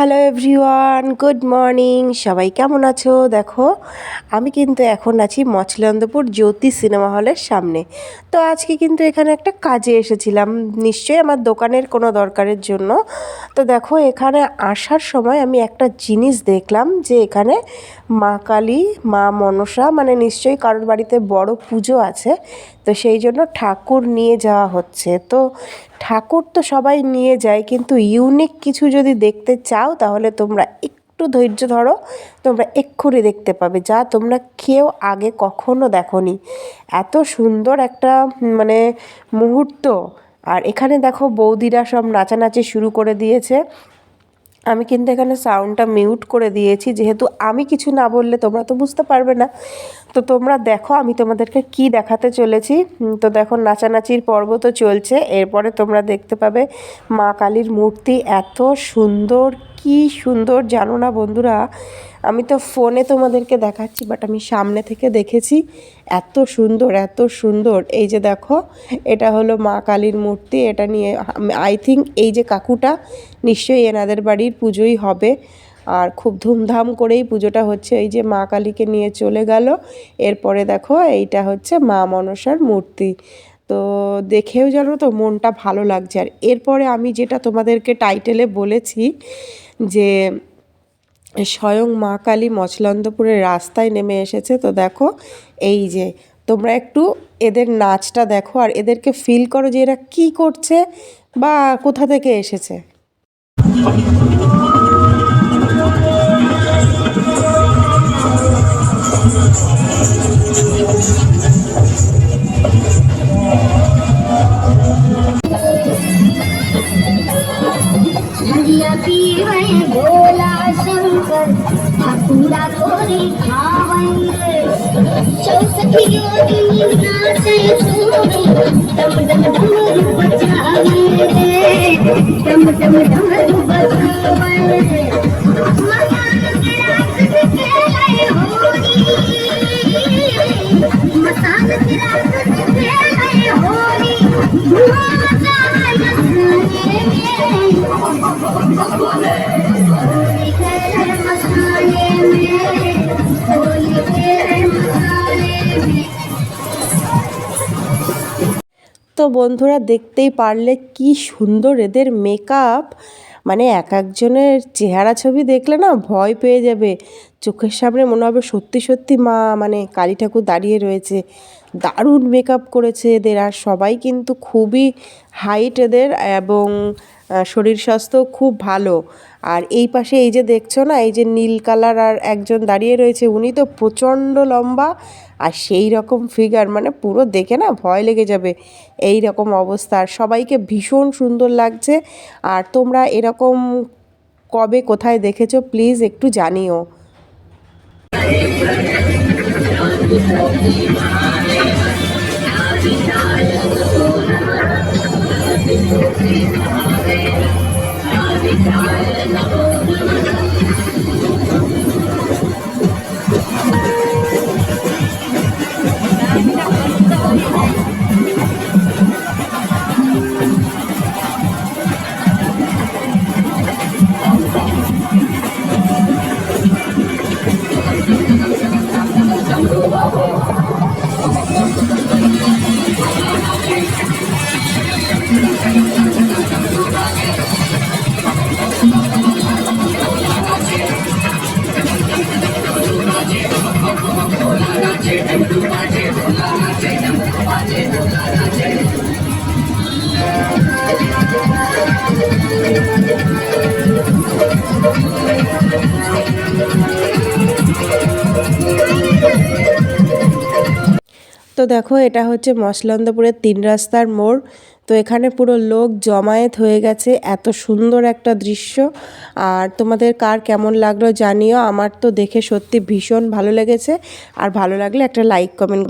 Hello everyone good morning সবাই কেমন আছো? দেখো, আমি কিন্তু এখন আছি মছলন্দপুর জ্যোতি সিনেমা হলের সামনে। তো আজকে কিন্তু এখানে একটা কাজে এসেছিলাম। নিশ্চয়ই আমার দোকানের কোনো দরকারের জন্য। তো দেখো, এখানে আসার সময় আমি একটা জিনিস দেখলাম যে এখানে মা কালী, মা মনসা মানে নিশ্চয়ই কারোর বাড়িতে বড় পুজো আছে। তো সেই জন্য ঠাকুর নিয়ে যাওয়া হচ্ছে। তো ঠাকুর তো সবাই নিয়ে যায়, কিন্তু ইউনিক কিছু যদি দেখতে চাও তাহলে তোমরা একটু ধৈর্য ধরো, তোমরা এক্ষুনি দেখতে পাবে যা তোমরা কেউ আগে কখনো দেখোনি। এত সুন্দর একটা মানে মুহূর্ত। আর এখানে দেখো বৌদিরা সব নাচানাচি শুরু করে দিয়েছে। আমি কিন্তু এখানে সাউন্ডটা মিউট করে দিয়েছি। যেহেতু আমি কিছু না বললে তোমরা তো বুঝতে পারবে না। তো তোমরা দেখো, আমি তোমাদেরকে কি দেখাতে চলেছি। তো দেখো নাচানাচির পর্ব তো চলছে। এরপরে তোমরা দেখতে পাবে মা কালীর মূর্তি। এত সুন্দর কি সুন্দর, জানো না বন্ধুরা? আমি তো ফোনে তোমাদেরকে দেখাচ্ছি বাট আমি সামনে থেকে দেখেছি এত সুন্দর এত সুন্দর। এই যে দেখো, এটা হলো মা কালীর মূর্তি, এটা নিয়ে আই থিঙ্ক এই যে কাকুটা নিশ্চয়ই এনাদের বাড়ির পুজোই হবে। আর খুব ধুমধাম করেই পুজোটা হচ্ছে। এই যে মা কালীকে নিয়ে চলে গেল। এরপরে দেখো, এইটা হচ্ছে মা মনসার মূর্তি। তো দেখেও জানো তো মনটা ভালো লাগছে। আর এরপরে আমি যেটা তোমাদেরকে টাইটেলে বলেছি যে স্বয়ং মা কালী মছলন্দপুরের রাস্তায় নেমে এসেছে। তো দেখো, এই যে তোমরা একটু এদের নাচটা দেখো আর এদেরকে ফিল করো যে এরা কী করছে বা কোথা থেকে এসেছে। पूरा थोड़ी खावेंगे चौक की ओर ना से सोनी दम दम दम रूप जाएँगे दम दम दम रूप जाएँगे मसान की रात से खेले होली धुआँ मसाले मसाले তো বন্ধুরা দেখতেই পারলে কি সুন্দর এদের মেকআপ মানে এক একজনের চেহারা ছবি দেখলে না ভয় পেয়ে যাবে। চোখের সামনে মনে হবে সত্যি সত্যি মা মানে কালী ঠাকুর দাঁড়িয়ে রয়েছে। দারুণ মেকআপ করেছে এদের আর সবাই কিন্তু খুবই হাইট এদের এবং শরীর স্বাস্থ্য খুব ভালো। আর এই পাশে এই যে দেখছ না, এই যে নীল কালার আর একজন দাঁড়িয়ে রয়েছে, উনি তো প্রচণ্ড লম্বা আর সেই রকম ফিগার মানে পুরো দেখে না ভয় লেগে যাবে এই রকম অবস্থা। আর সবাইকে ভীষণ সুন্দর লাগছে। আর তোমরা এরকম কবে কোথায় দেখেছ প্লিজ একটু জানিও। তো দেখো এটা হচ্ছে মসলন্দপুরের তিন রাস্তার মোড়। তো এখানে পুরো লোক জমায়েত হয়ে গেছে। এত সুন্দর একটা দৃশ্য। আর তোমাদের কার কেমন লাগল জানিও। আমার তো দেখে সত্যি ভীষণ ভালো লেগেছে। আর ভালো লাগলে একটা লাইক কমেন্ট